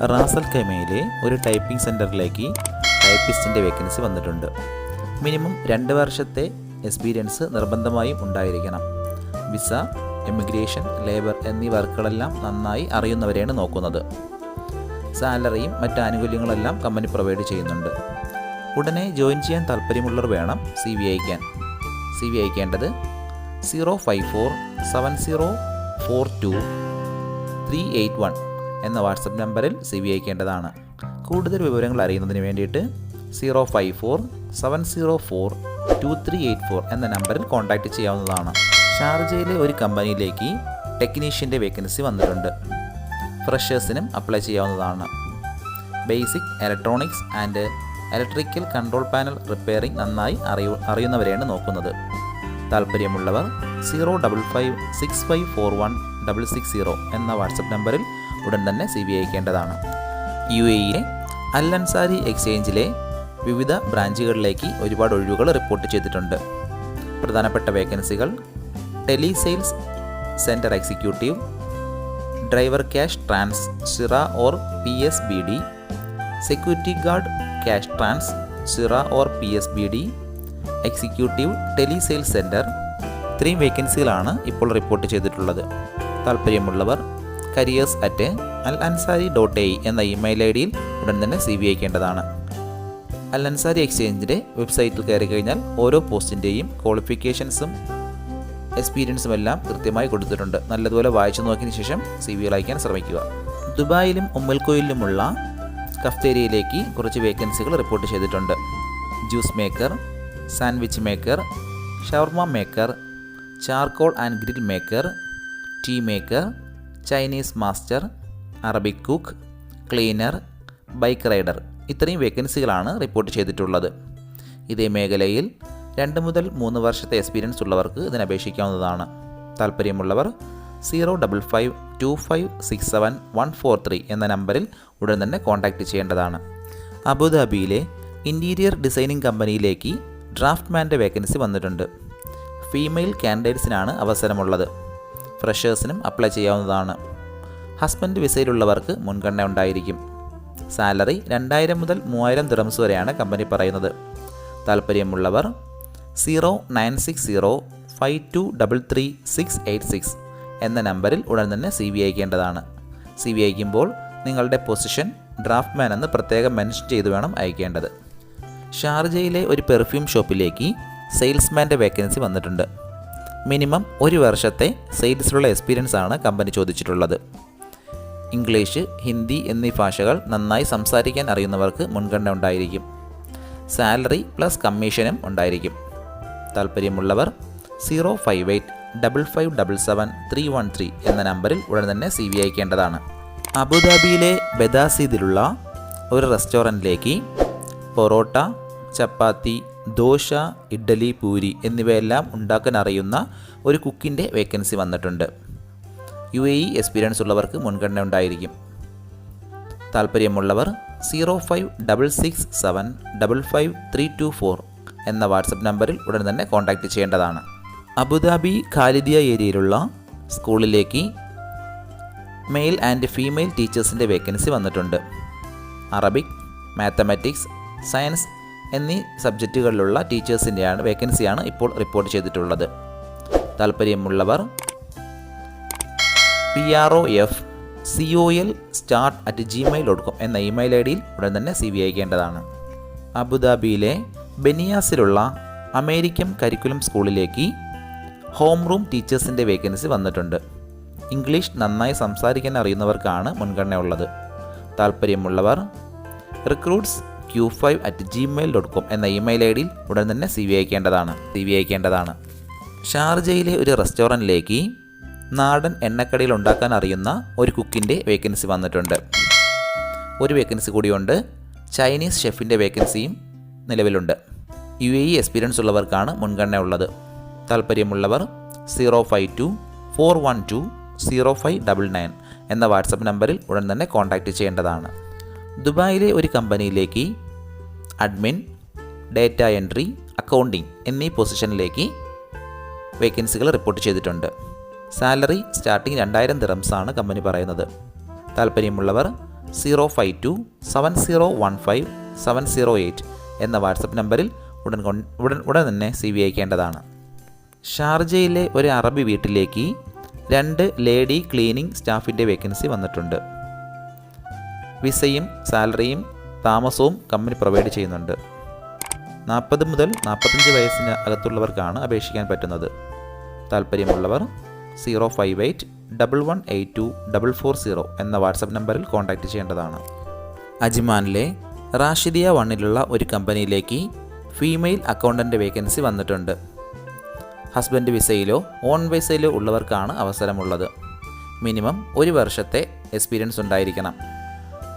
Ras al കൈമയിലെ ഒരു typing സെന്ററിലേക്ക് ടൈപ്പിസ്റ്റിന്റെ vacancy വന്നിട്ടുണ്ട്. മിനിമം രണ്ട് വർഷത്തെ എക്സ്പീരിയൻസ് നിർബന്ധമായും ഉണ്ടായിരിക്കണം. വിസ എമിഗ്രേഷൻ ലേബർ എന്നീ വർക്കുകളെല്ലാം നന്നായി അറിയുന്നവരെയാണ് നോക്കുന്നത്. സാലറിയും മറ്റ് ആനുകൂല്യങ്ങളെല്ലാം കമ്പനി പ്രൊവൈഡ് ചെയ്യുന്നുണ്ട്. ഉടനെ ജോയിൻ ചെയ്യാൻ താല്പര്യമുള്ളവർ വേണം സി വി അയക്കാൻ. C V അയക്കേണ്ടത് zero five four seven zero four two three eight one. എന്ന വാട്സപ്പ് നമ്പറിൽ സി വി അയക്കേണ്ടതാണ്. കൂടുതൽ വിവരങ്ങൾ അറിയുന്നതിന് വേണ്ടിയിട്ട് zero five four seven zero four two three eight four എന്ന നമ്പറിൽ കോൺടാക്റ്റ് ചെയ്യാവുന്നതാണ്. ഷാർജയിലെ ഒരു കമ്പനിയിലേക്ക് ടെക്നീഷ്യന്റെ വേക്കൻസി വന്നിട്ടുണ്ട്. ഫ്രഷേഴ്സിനും അപ്ലൈ ചെയ്യാവുന്നതാണ്. Basic electronics and electrical control panel repairing നന്നായി അറിയു അറിയുന്നവരെയാണ് നോക്കുന്നത്. താല്പര്യമുള്ളവർ zero double five six five four one double six zero എന്ന വാട്സപ്പ് നമ്പറിൽ ഉടൻ തന്നെ സി ബി അയക്കേണ്ടതാണ്. യു എയിലെ അൽ അൻസാരി എക്സ്ചേഞ്ചിലെ വിവിധ ബ്രാഞ്ചുകളിലേക്ക് ഒരുപാട് ഒഴിവുകൾ റിപ്പോർട്ട് ചെയ്തിട്ടുണ്ട്. പ്രധാനപ്പെട്ട വേക്കൻസികൾ tele sales centre executive driver cash transit or P S B D security guard cash transit or P S B D executive tele sales centre ഇത്രയും വേക്കൻസികളാണ് ഇപ്പോൾ റിപ്പോർട്ട് ചെയ്തിട്ടുള്ളത്. താല്പര്യമുള്ളവർ careers at Al Ansari dot A എന്ന email I ഡിയിൽ ഉടൻ തന്നെ C V അയക്കേണ്ടതാണ്. അൽ അൻസാരി എക്സ്ചേഞ്ചിന്റെ വെബ്സൈറ്റിൽ കയറി കഴിഞ്ഞാൽ ഓരോ പോസ്റ്റിന്റെയും ക്വാളിഫിക്കേഷൻസും എക്സ്പീരിയൻസും എല്ലാം കൃത്യമായി കൊടുത്തിട്ടുണ്ട്. നല്ലതുപോലെ വായിച്ചു നോക്കിയതിന് ശേഷം സി വി അയക്കാൻ ശ്രമിക്കുക. ദുബായിലും ഉമ്മൽക്കോയിലുമുള്ള കഫ്തേരിയയിലേക്ക് കുറച്ച് വേക്കൻസികൾ റിപ്പോർട്ട് ചെയ്തിട്ടുണ്ട്. Juice maker sandwich maker shawarma maker charcoal and grill maker tea maker Chinese master Arabic cook cleaner bike rider ഇത്രയും വേക്കൻസികളാണ് റിപ്പോർട്ട് ചെയ്തിട്ടുള്ളത്. ഇതേ മേഖലയിൽ രണ്ട് മുതൽ മൂന്ന് വർഷത്തെ എക്സ്പീരിയൻസ് ഉള്ളവർക്ക് ഇതിന് അപേക്ഷിക്കാവുന്നതാണ്. താല്പര്യമുള്ളവർ zero double five two five six seven one four three എന്ന നമ്പറിൽ ഉടൻ തന്നെ കോൺടാക്റ്റ് ചെയ്യേണ്ടതാണ്. അബുദാബിയിലെ ഇന്റീരിയർ ഡിസൈനിങ് കമ്പനിയിലേക്ക് ഡ്രാഫ്റ്റ്മാന്റെ വേക്കൻസി വന്നിട്ടുണ്ട്. ഫീമെയിൽ കാൻഡിഡേറ്റ്സിനാണ് അവസരമുള്ളത്. ഫ്രഷേഴ്സിനും അപ്ലൈ ചെയ്യാവുന്നതാണ്. ഹസ്ബൻഡ് വിസയിലുള്ളവർക്ക് മുൻഗണന ഉണ്ടായിരിക്കും. സാലറി രണ്ടായിരം മുതൽ മൂവായിരം ദിറംസ് വരെയാണ് കമ്പനി പറയുന്നത്. താല്പര്യമുള്ളവർ zero nine six zero five two double three six eight six എന്ന നമ്പറിൽ ഉടൻ തന്നെ സി വി അയക്കേണ്ടതാണ്. സി വി അയക്കുമ്പോൾ നിങ്ങളുടെ പൊസിഷൻ ഡ്രാഫ്റ്റ്മാൻ എന്ന് പ്രത്യേകം മെൻഷൻ ചെയ്തു വേണം അയക്കേണ്ടത്. ഷാർജയിലെ ഒരു പെർഫ്യൂം ഷോപ്പിലേക്ക് സെയിൽസ്മാന്റെ വേക്കൻസി വന്നിട്ടുണ്ട്. മിനിമം ഒരു വർഷത്തെ സെയിൽസിലുള്ള എക്സ്പീരിയൻസ് ആണ് കമ്പനി ചോദിച്ചിട്ടുള്ളത്. ഇംഗ്ലീഷ് ഹിന്ദി എന്നീ ഭാഷകൾ നന്നായി സംസാരിക്കാൻ അറിയുന്നവർക്ക് മുൻഗണന ഉണ്ടായിരിക്കും. സാലറി പ്ലസ് കമ്മീഷനും ഉണ്ടായിരിക്കും. താല്പര്യമുള്ളവർ zero five eight double five double seven three one three എന്ന നമ്പറിൽ ഉടൻ തന്നെ സി വി അയക്കേണ്ടതാണ്. അബുദാബിയിലെ ബദാസീദിലുള്ള ഒരു റെസ്റ്റോറന്റിലേക്ക് പൊറോട്ട ചപ്പാത്തി ദോശ ഇഡ്ഡലി പൂരി എന്നിവയെല്ലാം ഉണ്ടാക്കാൻ അറിയുന്ന ഒരു കുക്കിന്റെ വേക്കൻസി വന്നിട്ടുണ്ട്. യു എ ഇ എക്സ്പീരിയൻസ് ഉള്ളവർക്ക് മുൻഗണന ഉണ്ടായിരിക്കും. താല്പര്യമുള്ളവർ zero five double six seven double five three two four എന്ന വാട്സപ്പ് നമ്പറിൽ ഉടൻ തന്നെ കോൺടാക്റ്റ് ചെയ്യേണ്ടതാണ്. അബുദാബി ഖാലിദിയ ഏരിയയിലുള്ള സ്കൂളിലേക്ക് മെയിൽ ആൻഡ് ഫീമെയിൽ ടീച്ചേഴ്സിന്റെ വേക്കൻസി വന്നിട്ടുണ്ട്. അറബിക് മാത്തമാറ്റിക്സ് സയൻസ് എന്നീ സബ്ജക്റ്റുകളിലുള്ള ടീച്ചേഴ്സിന്റെയാണ് വേക്കൻസിയാണ് ഇപ്പോൾ റിപ്പോർട്ട് ചെയ്തിട്ടുള്ളത്. താല്പര്യമുള്ളവർ P R O F C O L start at Gmail dot com എന്ന ഇമെയിൽ ഐ ഡിയിൽ ഉടൻ തന്നെ സി വി അയക്കേണ്ടതാണ്. അബുദാബിയിലെ ബെനിയാസിലുള്ള അമേരിക്കൻ കരിക്കുലം സ്കൂളിലേക്ക് ഹോം റൂം ടീച്ചേഴ്സിന്റെ വേക്കൻസി വന്നിട്ടുണ്ട്. ഇംഗ്ലീഷ് നന്നായി സംസാരിക്കാൻ അറിയുന്നവർക്കാണ് മുൻഗണന ഉള്ളത് താല്പര്യമുള്ളവർ recruits Q five at Gmail dot com എന്ന ഇമെയിൽ ഐ ഡിയിൽ ഉടൻ തന്നെ സി വി അയക്കേണ്ടതാണ്. സി വി അയക്കേണ്ടതാണ്. ഷാർജയിലെ ഒരു റെസ്റ്റോറന്റിലേക്ക് നാടൻ എണ്ണക്കടയിൽ ഉണ്ടാക്കാൻ അറിയുന്ന ഒരു കുക്കിന്റെ വേക്കൻസി വന്നിട്ടുണ്ട്. ഒരു വേക്കൻസി കൂടിയുണ്ട്. ചൈനീസ് ഷെഫിന്റെ വേക്കൻസിയും നിലവിലുണ്ട്. യു എ ഇ എക്സ്പീരിയൻസ് ഉള്ളവർക്കാണ് മുൻഗണന ഉള്ളത്. താല്പര്യമുള്ളവർ zero five two four one two zero five double nine എന്ന വാട്സപ്പ് നമ്പറിൽ ഉടൻ തന്നെ കോൺടാക്റ്റ് ചെയ്യേണ്ടതാണ്. ദുബായിലെ ഒരു കമ്പനിയിലേക്ക് അഡ്മിൻ ഡേറ്റ എൻട്രി അക്കൗണ്ടിംഗ് എന്നീ പൊസിഷനിലേക്ക് വേക്കൻസികൾ റിപ്പോർട്ട് ചെയ്തിട്ടുണ്ട്. സാലറി സ്റ്റാർട്ടിംഗ് രണ്ടായിരം ദിറംസാണ് കമ്പനി പറയുന്നത്. താല്പര്യമുള്ളവർ zero five two seven zero one five seven zero eight എന്ന വാട്സപ്പ് നമ്പറിൽ ഉടൻ ഉടൻ ഉടൻ തന്നെ സി വി അയക്കേണ്ടതാണ്. ഷാർജയിലെ ഒരു അറബി വീട്ടിലേക്ക് രണ്ട് ലേഡി ക്ലീനിംഗ് സ്റ്റാഫിന്റെ വേക്കൻസി വന്നിട്ടുണ്ട്. വിസയും സാലറിയും താമസവും കമ്പനി പ്രൊവൈഡ് ചെയ്യുന്നുണ്ട്. നാൽപ്പത് മുതൽ നാൽപ്പത്തഞ്ച് വയസ്സിന് അകത്തുള്ളവർക്കാണ് അപേക്ഷിക്കാൻ പറ്റുന്നത്. താല്പര്യമുള്ളവർ zero five eight double one eight two double four zero എന്ന വാട്സപ്പ് നമ്പറിൽ കോൺടാക്റ്റ് ചെയ്യേണ്ടതാണ്. അജിമാനിലെ റാഷിദിയ വണ്ണിലുള്ള ഒരു കമ്പനിയിലേക്ക് ഫീമെയിൽ അക്കൗണ്ടന്റ് വേക്കൻസി വന്നിട്ടുണ്ട്. ഹസ്ബൻഡ് വിസയിലോ ഓൺ വിസയിലോ ഉള്ളവർക്കാണ് അവസരമുള്ളത്. മിനിമം ഒരു വർഷത്തെ എക്സ്പീരിയൻസ് ഉണ്ടായിരിക്കണം.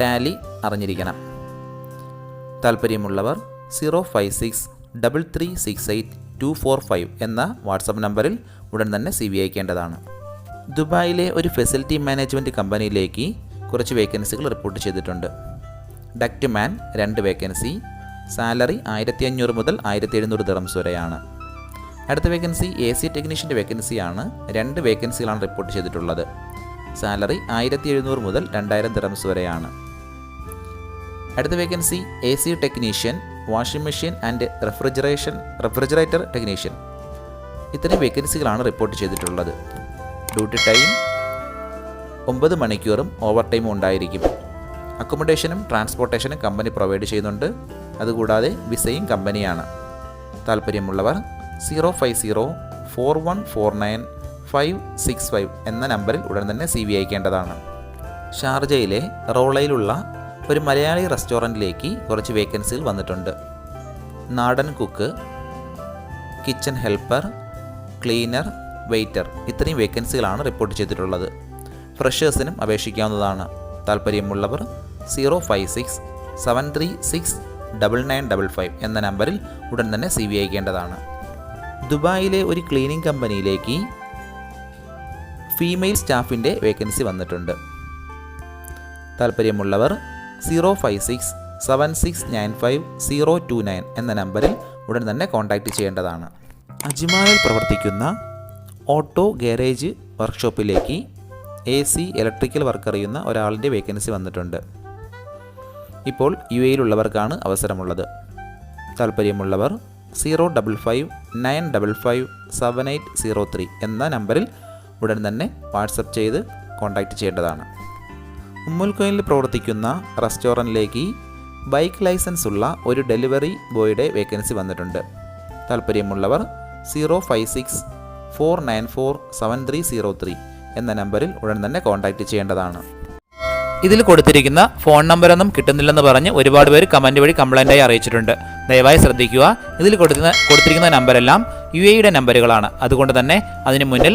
ടാലി അറിഞ്ഞിരിക്കണം. താല്പര്യമുള്ളവർ zero five six double three six eight two four five എന്ന വാട്സപ്പ് നമ്പറിൽ ഉടൻ തന്നെ സി വി അയക്കേണ്ടതാണ്. ദുബായിലെ ഒരു ഫെസിലിറ്റി മാനേജ്മെന്റ് കമ്പനിയിലേക്ക് കുറച്ച് വേക്കൻസികൾ റിപ്പോർട്ട് ചെയ്തിട്ടുണ്ട്. ഡക്റ്റ് മാൻ രണ്ട് വേക്കൻസി സാലറി ആയിരത്തി അഞ്ഞൂറ് മുതൽ ആയിരത്തി എഴുന്നൂറ് ദിറംസ് വരെയാണ്. അടുത്ത വേക്കൻസി എ സി ടെക്നീഷ്യന്റെ വേക്കൻസിയാണ്. രണ്ട് വേക്കൻസികളാണ് റിപ്പോർട്ട് ചെയ്തിട്ടുള്ളത്. സാലറി ആയിരത്തി എഴുന്നൂറ് മുതൽ രണ്ടായിരം ദിറംസ് വരെയാണ്. അടുത്ത vacancy A C technician washing machine and refrigeration refrigerator technician ഇത്തരം വേക്കൻസികളാണ് റിപ്പോർട്ട് ചെയ്തിട്ടുള്ളത്. ഡ്യൂട്ടി ടൈം ഒമ്പത് മണിക്കൂറും ഓവർ ടൈമും ഉണ്ടായിരിക്കും. അക്കോമഡേഷനും ട്രാൻസ്പോർട്ടേഷനും കമ്പനി പ്രൊവൈഡ് ചെയ്യുന്നുണ്ട്. അതുകൂടാതെ വിസയും കമ്പനിയാണ് താല്പര്യമുള്ളവർ zero five zero four one four nine five six five എന്ന നമ്പറിൽ ഉടൻ തന്നെ സി വി അയക്കേണ്ടതാണ് ഷാർജയിലെ റോളയിലുള്ള ഒരു മലയാളി റെസ്റ്റോറന്റിലേക്ക് കുറച്ച് വേക്കൻസികൾ വന്നിട്ടുണ്ട്. നാടൻ cook kitchen helper cleaner waiter ഇത്രയും വേക്കൻസികളാണ് റിപ്പോർട്ട് ചെയ്തിട്ടുള്ളത്. ഫ്രഷേഴ്സിനും അപേക്ഷിക്കാവുന്നതാണ്. താല്പര്യമുള്ളവർ zero five six seven three six double nine double five എന്ന നമ്പറിൽ ഉടൻ തന്നെ സി വി അയക്കേണ്ടതാണ്. ദുബായിലെ ഒരു ക്ലീനിങ് കമ്പനിയിലേക്ക് ഫീമെയിൽ സ്റ്റാഫിന്റെ വേക്കൻസി വന്നിട്ടുണ്ട്. താല്പര്യമുള്ളവർ zero five six seven six nine five zero two nine എന്ന നമ്പറിൽ ഉടൻ തന്നെ കോൺടാക്റ്റ് ചെയ്യേണ്ടതാണ്. അജ്മാനിൽ പ്രവർത്തിക്കുന്ന ഓട്ടോ ഗാരേജ് വർക്ക്ഷോപ്പിലേക്ക് എ സി ഇലക്ട്രിക്കൽ വർക്ക് അറിയുന്ന ഒരാളിന്റെ വേക്കൻസി വന്നിട്ടുണ്ട്. ഇപ്പോൾ യു എയിലുള്ളവർക്കാണ് അവസരമുള്ളത്. താല്പര്യമുള്ളവർ zero double five nine double five seven eight zero three എന്ന നമ്പറിൽ ഉടൻ തന്നെ വാട്സപ്പ് ചെയ്ത് കോൺടാക്റ്റ് ചെയ്യേണ്ടതാണ്. ഉമ്മുൽക്കോയിലിൽ പ്രവർത്തിക്കുന്ന റെസ്റ്റോറന്റിലേക്ക് ബൈക്ക് ലൈസൻസ് ഉള്ള ഒരു ഡെലിവറി ബോയുടെ വേക്കൻസി വന്നിട്ടുണ്ട്. താല്പര്യമുള്ളവർ zero five six four nine four seven three zero three എന്ന നമ്പറിൽ ഉടൻ തന്നെ കോൺടാക്റ്റ് ചെയ്യേണ്ടതാണ്. ഇതിൽ കൊടുത്തിരിക്കുന്ന ഫോൺ നമ്പറൊന്നും കിട്ടുന്നില്ലെന്ന് പറഞ്ഞ് ഒരുപാട് പേര് കമന്റ് വഴി കംപ്ലൈന്റായി അറിയിച്ചിട്ടുണ്ട്. ദയവായി ശ്രദ്ധിക്കുക. ഇതിൽ കൊടുക്കുന്ന കൊടുത്തിരിക്കുന്ന നമ്പരെല്ലാം യു എയുടെ നമ്പറുകളാണ്. അതുകൊണ്ട് തന്നെ അതിന് മുന്നിൽ